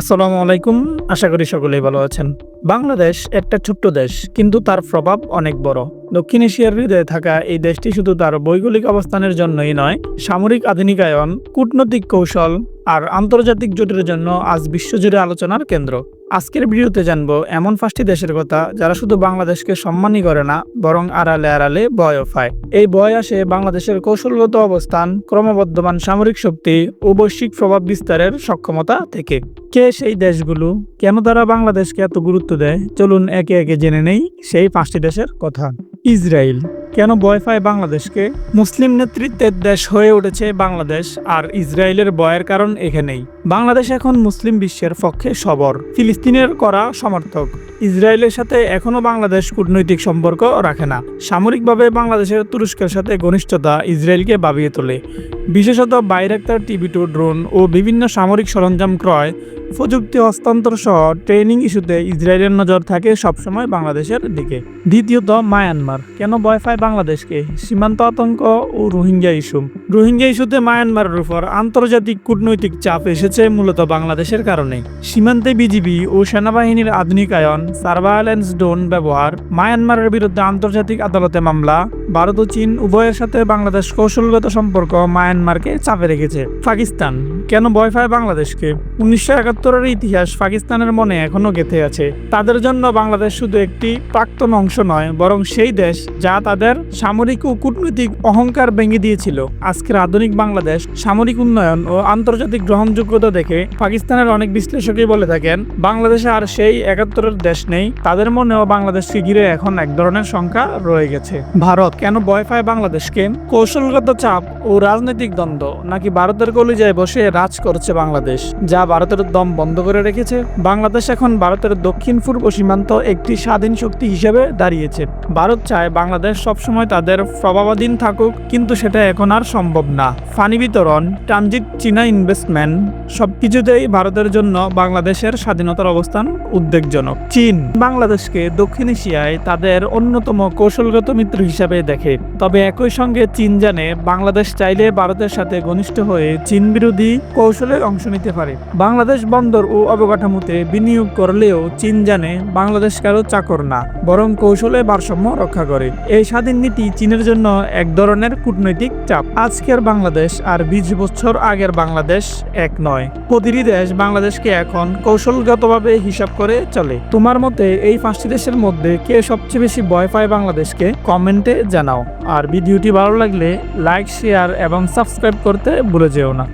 আসসালামু আলাইকুম, আশা করি সকলেই ভালো আছেন। বাংলাদেশ একটা ছোট্ট দেশ, কিন্তু তার প্রভাব অনেক বড়। দক্ষিণ এশিয়ার হৃদয়ে থাকা এই দেশটি শুধু তার ভৌগোলিক অবস্থানের জন্যই নয়, সামরিক আধুনিকায়ন, কূটনৈতিক কৌশল আর আন্তর্জাতিক জোটের জন্য আজ বিশ্বজুড়ে আলোচনার কেন্দ্র। আজকের ভিডিওতে জানব, এমন পাঁচটি দেশের কথা যারা শুধু বাংলাদেশকে সম্মানই করে না, বরং আড়ালে আড়ালে ভয়ও পায়। এই ভয় আসে বাংলাদেশের কৌশলগত অবস্থান, ক্রমবর্ধমান সামরিক শক্তি ও বৈশ্বিক প্রভাব বিস্তারের সক্ষমতা থেকে। কে সেই দেশগুলো? কেন তারা বাংলাদেশকে এত গুরুত্ব দেয়? চলুন একে একে জেনে নেই সেই পাঁচটি দেশের কথা। ইসরায়েল কেন ভয় পায় বাংলাদেশকে? মুসলিম নেতৃত্বের দেশ হয়ে উঠেছে বাংলাদেশ আর ইসরায়েলের বয়ের কারণ এখানেই। বাংলাদেশ এখন মুসলিম বিশ্বের পক্ষে সবর, ফিলিস্তিনের করা সমর্থক। ইসরায়েলের সাথে এখনও বাংলাদেশ কূটনৈতিক সম্পর্ক রাখে না। সামরিকভাবে বাংলাদেশের তুরস্কের সাথে ঘনিষ্ঠতা ইসরায়েলকে ভাবিয়ে তোলে। বিশেষত বাইরাক্তার টিভি টু ড্রোন ও বিভিন্ন সামরিক সরঞ্জাম ক্রয়, প্রযুক্তি হস্তান্তর সহ ট্রেনিং ইস্যুতে ইসরায়েলের নজর থাকে সবসময় বাংলাদেশের দিকে। দ্বিতীয়ত, মায়ানমার। কেন ভয় পায় বাংলাদেশকে? সীমান্ত আতঙ্ক ও রোহিঙ্গা ইস্যু। রোহিঙ্গা ইস্যুতে মায়ানমারের উপর আন্তর্জাতিক কূটনৈতিক চাপ এসেছে। মূলত বাংলাদেশের কারণে। সীমান্তে বিজিবি ও সেনাবাহিনীর আধুনিকায়ন সার্ভাইলেন্স ড্রোন ব্যবহার, মায়ানমারের বিরুদ্ধে আন্তর্জাতিক আদালতে মামলা, ভারত ও চীন উভয়ের সাথে বাংলাদেশ কৌশলগত সম্পর্ক মায়ানমারকে চাপে রেখেছে। পাকিস্তান কেন ভয় পায় বাংলাদেশকে? উনিশশো একাত্তরের ইতিহাস পাকিস্তানের মনে এখনও গেঁথে আছে। তাদের জন্য বাংলাদেশ শুধু একটি প্রাক্তন অংশ নয়, বরং সেই দেশ যা তাদের সামরিক ও কূটনৈতিক অহংকার ভেঙে দিয়েছিল। আজকের আধুনিক বাংলাদেশ সামরিক উন্নয়ন ও আন্তর্জাতিক গ্রহণযোগ্যতা দেখে পাকিস্তানের অনেক বিশ্লেষকই বলে থাকেন, বাংলাদেশে আর সেই একাত্তরের দেশ নেই। তাদের মনেও বাংলাদেশকে ঘিরে এখন এক ধরনের সংখ্যা রয়ে গেছে। ভারত কেন ভয় পায় বাংলাদেশকে? কৌশলগত চাপ ও রাজনৈতিক দ্বন্দ্ব? নাকি ভারতের কলিজায় বসে রাজ করছে বাংলাদেশ, যা ভারতের দম বন্ধ করে রেখেছে। বাংলাদেশ এখন ভারতের দক্ষিণ, পূর্ব সীমান্ত একটি স্বাধীন শক্তি হিসেবে দাঁড়িয়েছে। ভারত চায় বাংলাদেশ সবসময় তাদের প্রভাবাধীন থাকুক, কিন্তু সেটা এখন আর সম্ভব না। ফানি বিতরণ, ট্রানজিট চীনা ইনভেস্টমেন্ট, সবকিছুতেই ভারতের জন্য বাংলাদেশের স্বাধীনতার অবস্থান উদ্বেগজনক। চীন, বাংলাদেশকে দক্ষিণ এশিয়ায় তাদের অন্যতম কৌশলগত মিত্র হিসাবে দেখে। তবে একই সঙ্গে চীন জানে, বাংলাদেশ চাইলে ভারতের সাথে ঘনিষ্ঠ হয়ে চীন বিরোধী কৌশলে অংশ নিতে পারে। বাংলাদেশ বন্দর ও অবকাঠামোতে বিনিয়োগ করলেও চীন জানে বাংলাদেশ কারও চাকর না, বরং কৌশলে ভারসাম্য রক্ষা করে। এই স্বাধীন নীতি চীনের জন্য এক ধরনের কূটনৈতিক চাপ। আজকের বাংলাদেশ আর বিশ বছর আগের বাংলাদেশ এক নয়। প্রতিটি দেশ বাংলাদেশকে এখন কৌশলগতভাবে হিসাব করে চলে। তোমার মতে এই পাঁচটি দেশের মধ্যে কে সবচেয়ে বেশি ভয় পায় বাংলাদেশকে? কমেন্টে জানাও। আর ভিডিওটি ভালো লাগলে লাইক, শেয়ার এবং সাবস্ক্রাইব করতে ভুলে যেও না।